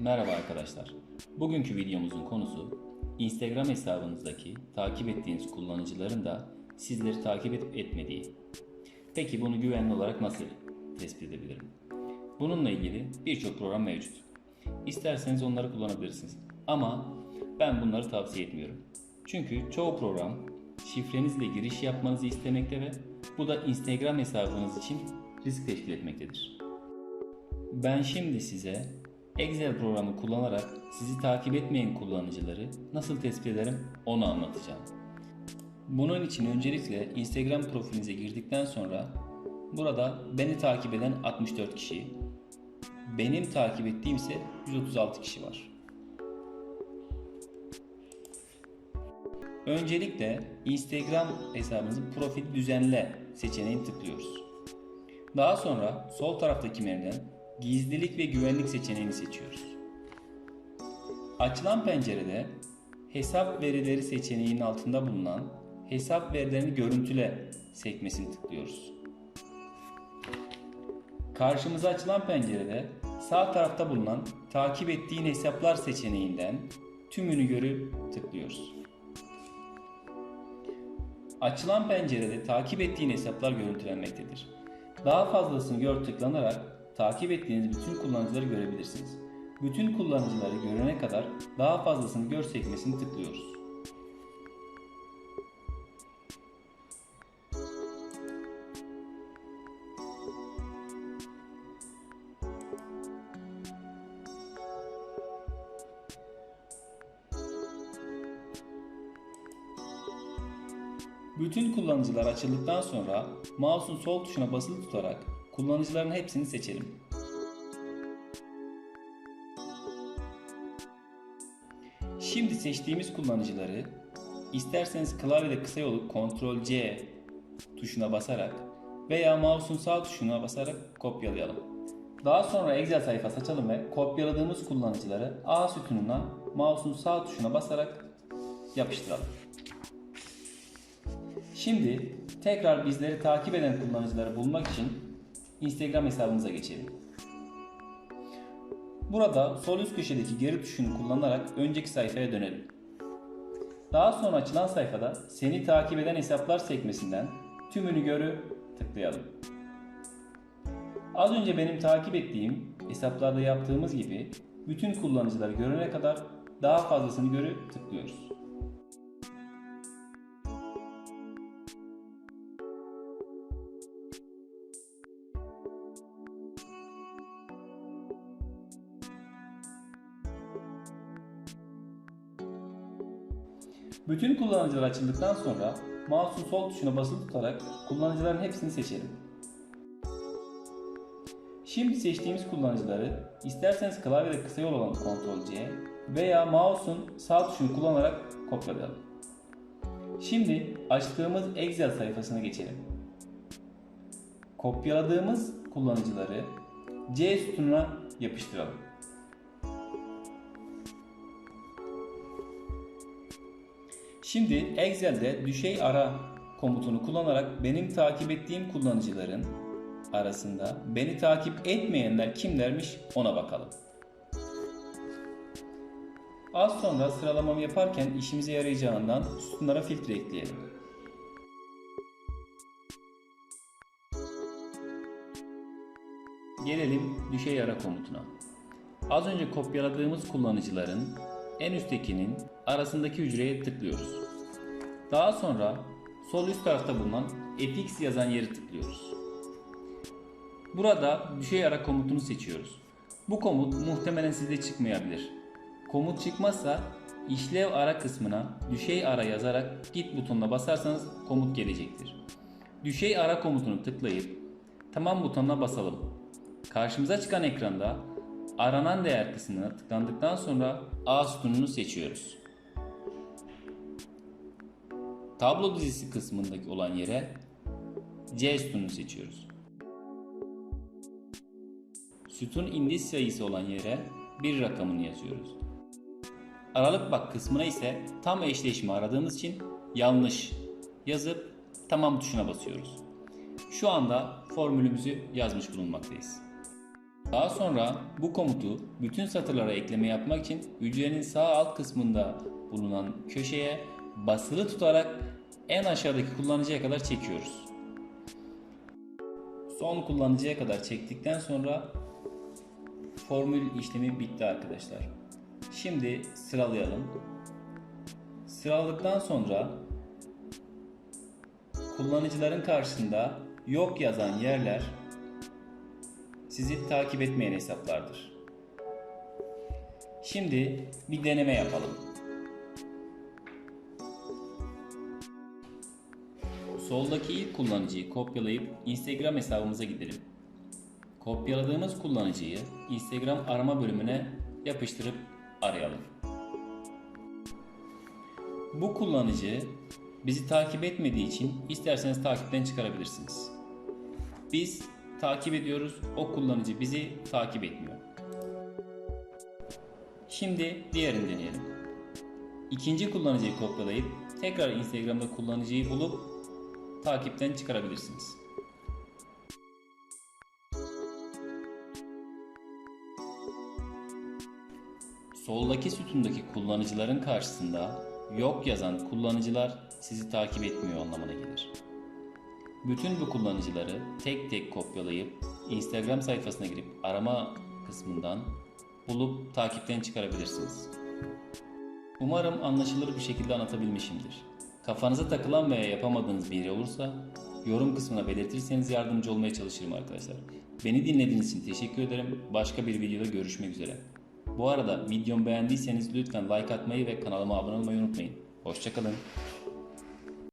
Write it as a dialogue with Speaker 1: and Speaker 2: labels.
Speaker 1: Merhaba arkadaşlar. Bugünkü videomuzun konusu Instagram hesabınızdaki takip ettiğiniz kullanıcıların da sizleri takip edip etmediği. Peki bunu güvenli olarak nasıl tespit edebilirim? Bununla ilgili birçok program mevcut. İsterseniz onları kullanabilirsiniz. Ama ben bunları tavsiye etmiyorum. Çünkü çoğu program şifrenizle giriş yapmanızı istemekte ve bu da Instagram hesabınız için risk teşkil etmektedir. Ben şimdi size Excel programı kullanarak sizi takip etmeyen kullanıcıları nasıl tespit ederim onu anlatacağım. Bunun için öncelikle Instagram profilinize girdikten sonra burada beni takip eden 64 kişi, benim takip ettiğim ise 136 kişi var. Öncelikle Instagram hesabınızın profil düzenle seçeneğini tıklıyoruz. Daha sonra sol taraftaki menüden gizlilik ve güvenlik seçeneğini seçiyoruz. Açılan pencerede hesap verileri seçeneğinin altında bulunan hesap verilerini görüntüle sekmesini tıklıyoruz. Karşımıza açılan pencerede sağ tarafta bulunan takip ettiğin hesaplar seçeneğinden tümünü görüp tıklıyoruz. Açılan pencerede takip ettiğin hesaplar görüntülenmektedir. Daha fazlasını gör tıklanarak takip ettiğiniz bütün kullanıcıları görebilirsiniz. Bütün kullanıcıları görene kadar daha fazlasını gör sekmesini tıklıyoruz. Bütün kullanıcılar açıldıktan sonra mouse'un sol tuşuna basılı tutarak kullanıcıların hepsini seçelim. Şimdi seçtiğimiz kullanıcıları isterseniz klavyede kısa yolu Ctrl C tuşuna basarak veya mouse'un sağ tuşuna basarak kopyalayalım. Daha sonra Excel sayfası açalım ve kopyaladığımız kullanıcıları A sütununa mouse'un sağ tuşuna basarak yapıştıralım. Şimdi tekrar bizleri takip eden kullanıcıları bulmak için Instagram hesabımıza geçelim. Burada sol üst köşedeki geri tuşunu kullanarak önceki sayfaya dönelim. Daha sonra açılan sayfada seni takip eden hesaplar sekmesinden tümünü görü tıklayalım. Az önce benim takip ettiğim hesaplarda yaptığımız gibi bütün kullanıcıları görene kadar daha fazlasını görü tıklıyoruz. Bütün kullanıcılar açıldıktan sonra mouse'un sol tuşuna basılı tutarak kullanıcıların hepsini seçelim. Şimdi seçtiğimiz kullanıcıları isterseniz klavyede kısa yol olan Ctrl C veya mouse'un sağ tuşunu kullanarak kopyalayalım. Şimdi açtığımız Excel sayfasına geçelim. Kopyaladığımız kullanıcıları C sütununa yapıştıralım. Şimdi Excel'de düşey ara komutunu kullanarak benim takip ettiğim kullanıcıların arasında beni takip etmeyenler kimlermiş ona bakalım. Az sonra sıralamamı yaparken işimize yarayacağından sütunlara filtre ekleyelim. Gelelim düşey ara komutuna. Az önce kopyaladığımız kullanıcıların en üsttekinin arasındaki hücreye tıklıyoruz. Daha sonra sol üst tarafta bulunan fx yazan yeri tıklıyoruz. Burada düşey ara komutunu seçiyoruz. Bu komut muhtemelen sizde çıkmayabilir. Komut çıkmazsa işlev ara kısmına düşey ara yazarak git butonuna basarsanız komut gelecektir. Düşey ara komutunu tıklayıp tamam butonuna basalım. Karşımıza çıkan ekranda aranan değer kısmına tıklandıktan sonra A sütununu seçiyoruz. Tablo dizisi kısmındaki olan yere C sütununu seçiyoruz. Sütun indiz sayısı olan yere bir rakamını yazıyoruz. Aralık bak kısmına ise tam eşleşme aradığımız için yanlış yazıp tamam tuşuna basıyoruz. Şu anda formülümüzü yazmış bulunmaktayız. Daha sonra bu komutu bütün satırlara ekleme yapmak için hücrenin sağ alt kısmında bulunan köşeye basılı tutarak en aşağıdaki kullanıcıya kadar çekiyoruz. Son kullanıcıya kadar çektikten sonra formül işlemi bitti arkadaşlar. Şimdi sıralayalım. Sıraladıktan sonra kullanıcıların karşısında yok yazan yerler sizi takip etmeyen hesaplardır. Şimdi bir deneme yapalım. Soldaki ilk kullanıcıyı kopyalayıp Instagram hesabımıza gidelim. Kopyaladığımız kullanıcıyı Instagram arama bölümüne yapıştırıp arayalım. Bu kullanıcı bizi takip etmediği için isterseniz takipten çıkarabilirsiniz. Biz takip ediyoruz, o kullanıcı bizi takip etmiyor. Şimdi diğerini deneyelim. İkinci kullanıcıyı kopyalayıp tekrar Instagram'da kullanıcıyı bulup takipten çıkarabilirsiniz. Soldaki sütundaki kullanıcıların karşısında yok yazan kullanıcılar sizi takip etmiyor anlamına gelir. Bütün bu kullanıcıları tek tek kopyalayıp Instagram sayfasına girip arama kısmından bulup takipten çıkarabilirsiniz. Umarım anlaşılır bir şekilde anlatabilmişimdir. Kafanıza takılan veya yapamadığınız bir yer olursa yorum kısmına belirtirseniz yardımcı olmaya çalışırım arkadaşlar. Beni dinlediğiniz için teşekkür ederim. Başka bir videoda görüşmek üzere. Bu arada videomu beğendiyseniz lütfen like atmayı ve kanalıma abone olmayı unutmayın. Hoşçakalın.